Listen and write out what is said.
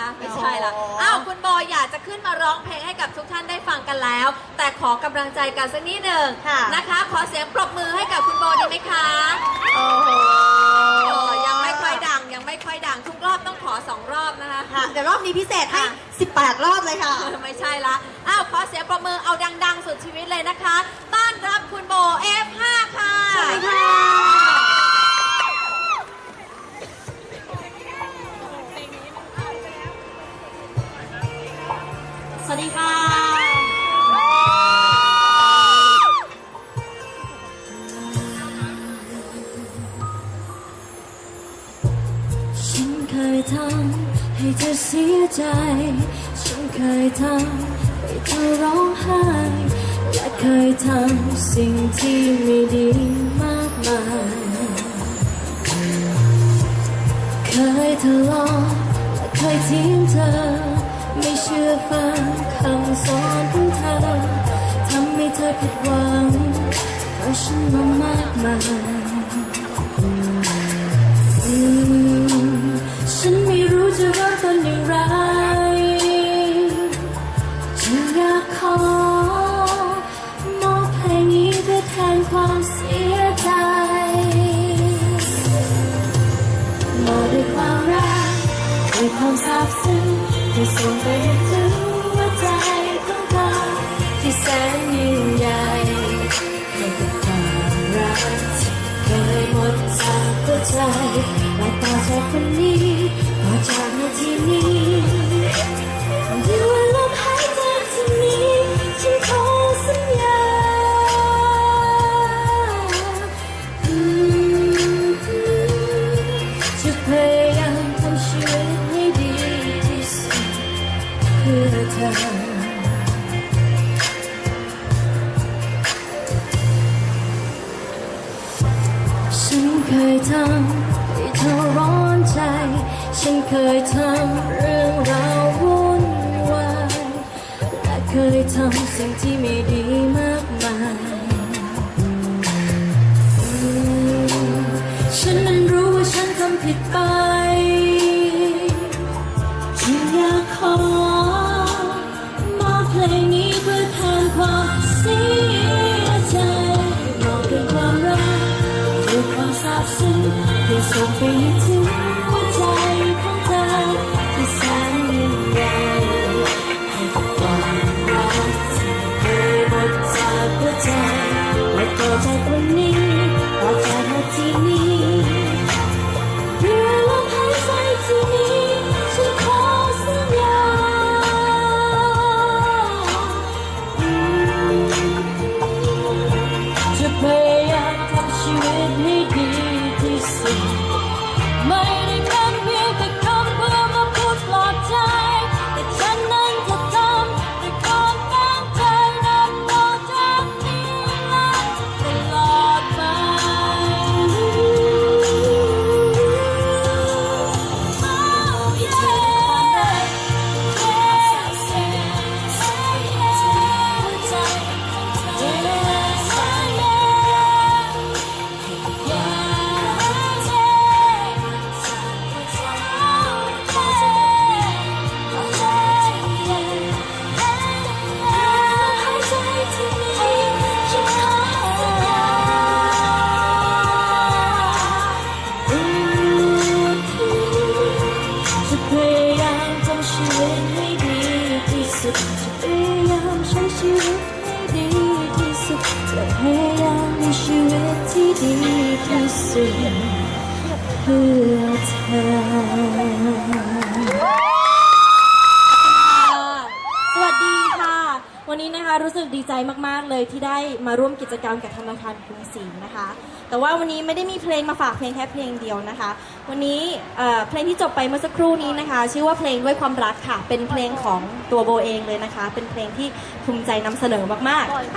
นะคะ ไม่ใช่ละ อ้าว คุณโบอยากจะขึ้นมาร้องเพลงให้กับทุกท่านได้ฟังกันแล้ว แต่ขอกำลังใจกันสักนิดหนึ่งค่ะ นะคะ ขอเสียงปรบมือให้กับคุณโบดีไหมคะโอ้โหโอ้ยังไม่ค่อยดัง ยังไม่ค่อยดัง ทุกรอบต้องขอสองรอบนะคะ ค่ะเดี๋ยวรอบนี้พิเศษให้ ค่ะ 18 รอบเลยค่ะ ไม่ใช่ละ อ้าว ขอเสียงประมือเอาดัง ๆ สุดชีวิตเลยนะคะ ต้อนรับคุณโบ F5 ค่ วัสดีค่ะฉันเคยทำให้เธอเสียใจ ฉันเคยทำให้เธอร้องไห้ และเคยทำสิ่งที่ไม่ดีมากมาย เคยทะเลาะและเคยทิ้งเธอ ไม่เชื่อฟังคำสอนของเธอทำให้เธอผิดหวังเพราะฉันมามากมายฉันไม่รู้จะเริ่มต้นอย่างไร ส่งไปให้ถึงหัวใจของเธอที่แสนยิ่งใหญ่ให้กับความรักที่เคยหมดจ ธอ ฉันเคยทำให้เธอร้อนใจ ฉันเคยทำเรื่องราววุ่นวายและเคยทำสิ่งที่ไม่ดีมากมายอืมฉันนั้นรู้ว่าฉันทำผิดไป นี้เพื่อแทนความเสียใจบอกด้วยความรักด้วยความซาบซึ้งที่ส่งไปให้ถึงหัวใจของามทำชีวิ ที่สุดจะพยายามใช้ชีวิตให้ดีที่สุดและพยายามมีชีวิตที่ดีที่สุดเพื่อเธอ สวัสดีค่ะ วันนี้นะคะรู้สึกดีใจมากๆเลยที่ได้มาร่วมกิจกรรมกับธนาคารกรุงศรีนะคะ แต่ว่าวันนี้ไม่ได้มีเพลงมาฝากเพียงแค่เพลงเดียวนะคะ วันนี้เอ่อเพลงที่จบไปเมื่อสักครู่นี้นะคะ ชื่อว่าเพลงด้วยความรักค่ะ เป็นเพลงของตัวโบเองเลยนะคะ เป็นเพลงที่ภูมิใจนำเสนอมากๆ